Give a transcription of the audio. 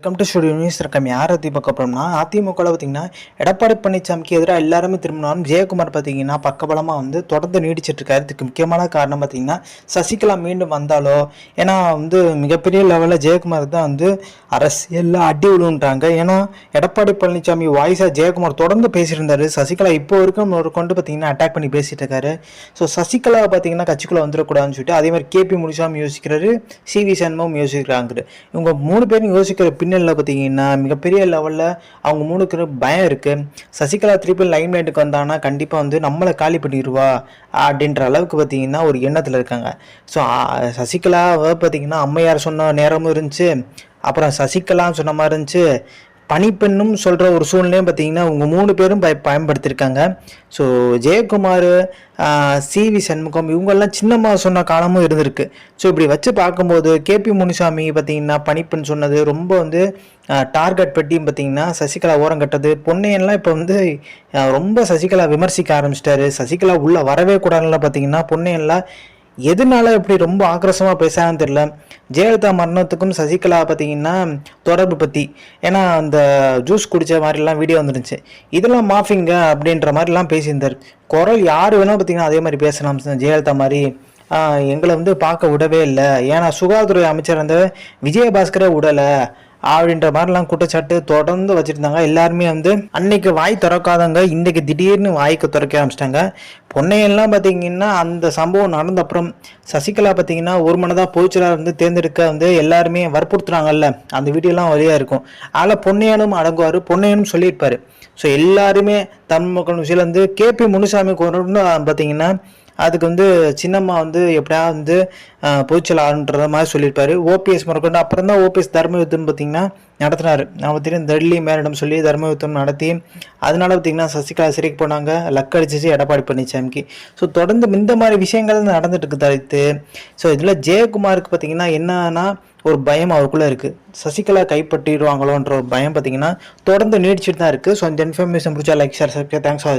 Welcome to studio news இருக்கம் யார் பற்றி பார்க்க போகிறோம்னா அதிமுகவில் பார்த்தீங்கன்னா எடப்பாடி பழனிசாமிக்கு எதிராக எல்லாருமே திரும்பினாலும் ஜெயக்குமார் பார்த்தீங்கன்னா பக்கபலமாக வந்து தொடர்ந்து நீடிச்சிட்டு இருக்காரு. இதுக்கு முக்கியமான காரணம் பார்த்தீங்கன்னா சசிகலா மீண்டும் வந்தாலோ ஏன்னா வந்து மிகப்பெரிய லெவலில் ஜெயக்குமார் தான் வந்து அரசியலில் அடி விழுன்றாங்க ஏன்னா எடப்பாடி பழனிசாமி வாய்ஸாக ஜெயக்குமார் தொடர்ந்து பேசியிருந்தார். சசிகலா இப்போ வரைக்கும் ஒரு கொண்டு பார்த்தீங்கன்னா அட்டாக் பண்ணி பேசிட்டு இருக்காரு. ஸோ சசிகலா பார்த்தீங்கன்னா கட்சிக்குள்ளே வந்துடக்கூடாதுன்னு சொல்லிட்டு அதே மாதிரி கேபி முனிசாமி யோசிக்கிறாரு சி வி சண்முகம் யோசிக்கிறாங்க. இவங்க மூணு பேரும் யோசிக்கிற பின்னணியில் பார்த்தீங்கன்னா மிகப்பெரிய லெவலில் அவங்க மூணுக்கு பயம் இருக்குது சசிகலா திருப்பி லைம் லைட்டுக்கு வந்தாங்கன்னா கண்டிப்பாக வந்து நம்மளை காலி பண்ணிடுவா அப்படின்ற அளவுக்கு பார்த்தீங்கன்னா ஒரு எண்ணத்தில் இருக்காங்க. ஸோ சசிகலாவை பார்த்தீங்கன்னா அம்மையார் சொன்ன நேரமும் இருந்துச்சு. அப்புறம் சசிகலான்னு சொன்ன மாதிரி இருந்துச்சு. பனிப்பெண்ணும் சொல்கிற ஒரு சூழ்நிலையும் பார்த்தீங்கன்னா அவங்க மூணு பேரும் பய பயன்படுத்தியிருக்காங்க so Jayakumar C V Shanmugam இவங்கெல்லாம் சின்னம்மா சொன்ன காலமும் இருந்திருக்கு. ஸோ இப்படி வச்சு பார்க்கும்போது கேபி முனிசாமி பார்த்தீங்கன்னா பனிப்பெண் சொன்னது ரொம்ப வந்து டார்கெட் பெட்டியும் பார்த்தீங்கன்னா சசிகலா ஓரம் கட்டது. பொன்னையெல்லாம் இப்போ வந்து ரொம்ப சசிகலா விமர்சிக்க ஆரம்பிச்சிட்டாரு. சசிகலா உள்ளே வரவே கூடாதுலாம் பார்த்தீங்கன்னா பொன்னையெல்லாம் எதனால இப்படி ரொம்ப ஆக்ரோஷமாக பேசுகிறான்னு தெரில ஜெயலலிதா மரணத்துக்கும் சசிகலா பார்த்தீங்கன்னா தொடர்பு பற்றி ஏன்னா அந்த ஜூஸ் குடித்த மாதிரிலாம் வீடியோ வந்துருந்துச்சு. இதெல்லாம் மாஃபிங்க அப்படின்ற மாதிரிலாம் பேசியிருந்தார். குரல் யார் வேணால் பார்த்தீங்கன்னா அதே மாதிரி பேசலாம். ஜெயலலிதா மாதிரி எங்களை வந்து பார்க்க விடவே இல்லை. ஏன்னா சுகாதாரத்துறை அமைச்சர் வந்து விஜயபாஸ்கரே விடலை. அப்படின்ற மாதிரிலாம் குற்றச்சாட்டு தொடர்ந்து வச்சுருந்தாங்க. எல்லாருமே வந்து அன்னைக்கு வாய் திறக்காதவங்க இன்றைக்கு திடீர்னு வாய்க்கு திறக்க ஆரம்பிச்சிட்டாங்க. பொன்னையெல்லாம் பார்த்தீங்கன்னா அந்த சம்பவம் நடந்த அப்புறம் சசிகலா பார்த்தீங்கன்னா ஒரு மனதாக பொதுச்சலாக வந்து தேர்ந்தெடுக்க வந்து எல்லாருமே வற்புறுத்துறாங்கல்ல. அந்த வீடியோலாம் வழியாக இருக்கும். அதில் பொன்னையனும் அடங்குவார். பொன்னையனும் சொல்லியிருப்பார். ஸோ எல்லாருமே தமிழ் மக்கள் விஷயம் வந்து கேபி முனுசாமி கொண்டு பார்த்தீங்கன்னா அதுக்கு வந்து சின்னம்மா வந்து எப்படியா வந்து பொதுச்சலாளர்ன்ற மாதிரி சொல்லியிருப்பாரு. ஓபிஎஸ் முறைக்கொண்டு அப்புறம் தான் ஓபிஎஸ் தர்ம பார்த்திங்கன்னா பார்த்தீங்கன்னா நடத்தினாரு. நான் டெல்லி மேலிடம் சொல்லி தர்ம யுத்தம் நடத்தி அதனால பார்த்தீங்கன்னா சசிகலா சிறைக்கு போனாங்க. லக் அடிச்சிச்சு எடப்பாடி பழனிசாமிக்கு ஸோ தொடர்ந்து இந்த மாதிரி விஷயங்கள் நடந்துட்டு இருக்கு தவிர்த்து ஸோ இதில் ஜெயக்குமாருக்கு பார்த்தீங்கன்னா என்னன்னா ஒரு பயம் அவருக்குள்ளே இருக்குது சசிகலா கைப்பற்றிடுவாங்களோன்ற ஒரு பயம் பார்த்தீங்கன்னா தொடர்ந்து நீடிச்சிட்டு தான் இருக்குது ஸோ இந்த இன்ஃபர்மேஷன் பிடிச்சா லைக் சார் சப்ஸ்கிரைப் தேங்க்ஸ் ஆச்சு